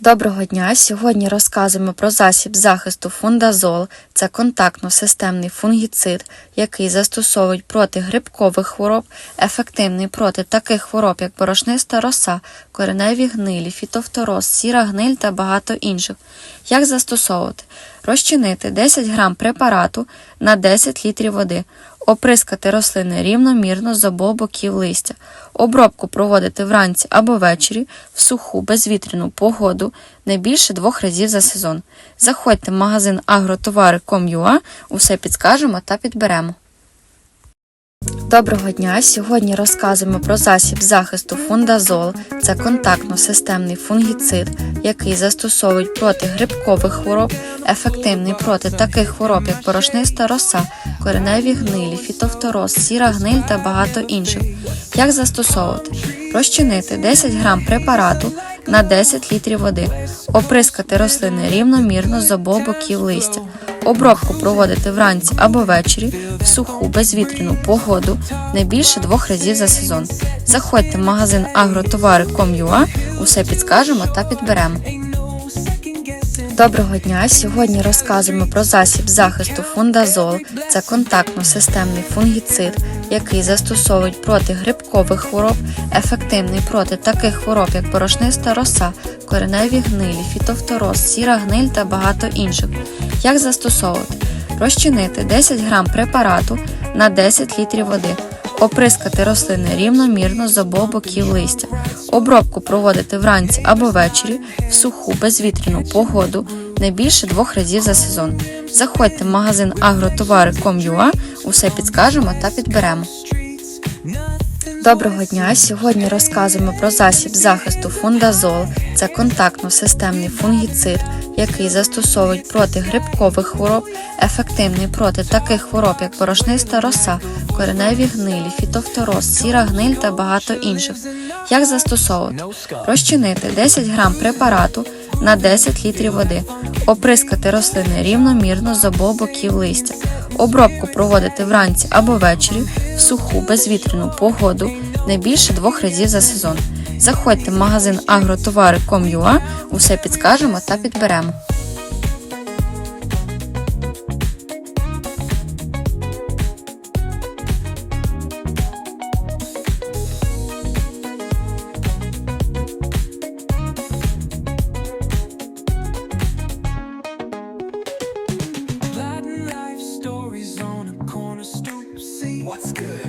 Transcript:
Доброго дня! Сьогодні розказуємо про засіб захисту фундазол. Це контактно-системний фунгіцид, який застосовують проти грибкових хвороб, ефективний проти таких хвороб, як борошниста роса, кореневі гнилі, фітофтороз, сіра гниль та багато інших. Як застосовувати? Розчинити 10 грам препарату на 10 літрів води. Оприскати рослини рівномірно з обох боків листя. Обробку проводити вранці або ввечері в суху безвітряну погоду не більше двох разів за сезон. Заходьте в магазин agrotовари.com.ua, усе підскажемо та підберемо. Доброго дня! Сьогодні розказуємо про засіб захисту фундазол. Це контактно-системний фунгіцид, який застосовують проти грибкових хвороб, ефективний проти таких хвороб, як порошниста роса, кореневі гнилі, фітофтороз, сіра гниль та багато інших. Як застосовувати? Розчинити 10 грам препарату на 10 літрів води, оприскати рослини рівномірно з обох боків листя. Обробку проводити вранці або ввечері в суху безвітряну погоду не більше двох разів за сезон. Заходьте в магазин agrotовари.com.ua, усе підскажемо та підберемо. Доброго дня! Сьогодні розказуємо про засіб захисту фундазол. Це контактно-системний фунгіцид, який застосовують проти грибкових хвороб, ефективний проти таких хвороб, як порошниста роса, кореневі гнилі, фітофтороз, сіра гниль та багато інших. Як застосовувати? Розчинити 10 грам препарату на 10 літрів води. Оприскати рослини рівномірно з обох боків листя. Обробку проводити вранці або ввечері в суху безвітряну погоду не більше двох разів за сезон. Заходьте в магазин агротовари.com.ua, усе підскажемо та підберемо. Доброго дня! Сьогодні розказуємо про засіб захисту фундазол. Це контактно-системний фунгіцид, який застосовують проти грибкових хвороб, ефективний проти таких хвороб, як порошниста роса, кореневі гнилі, фітофтороз, сіра гниль та багато інших. Як застосовувати? Розчинити 10 грам препарату на 10 літрів води, оприскати рослини рівномірно з обох боків листя. Обробку проводити вранці або ввечері в суху безвітряну погоду не більше двох разів за сезон. Заходьте в магазин agrotовари.com.ua, усе підскажемо та підберемо. Good.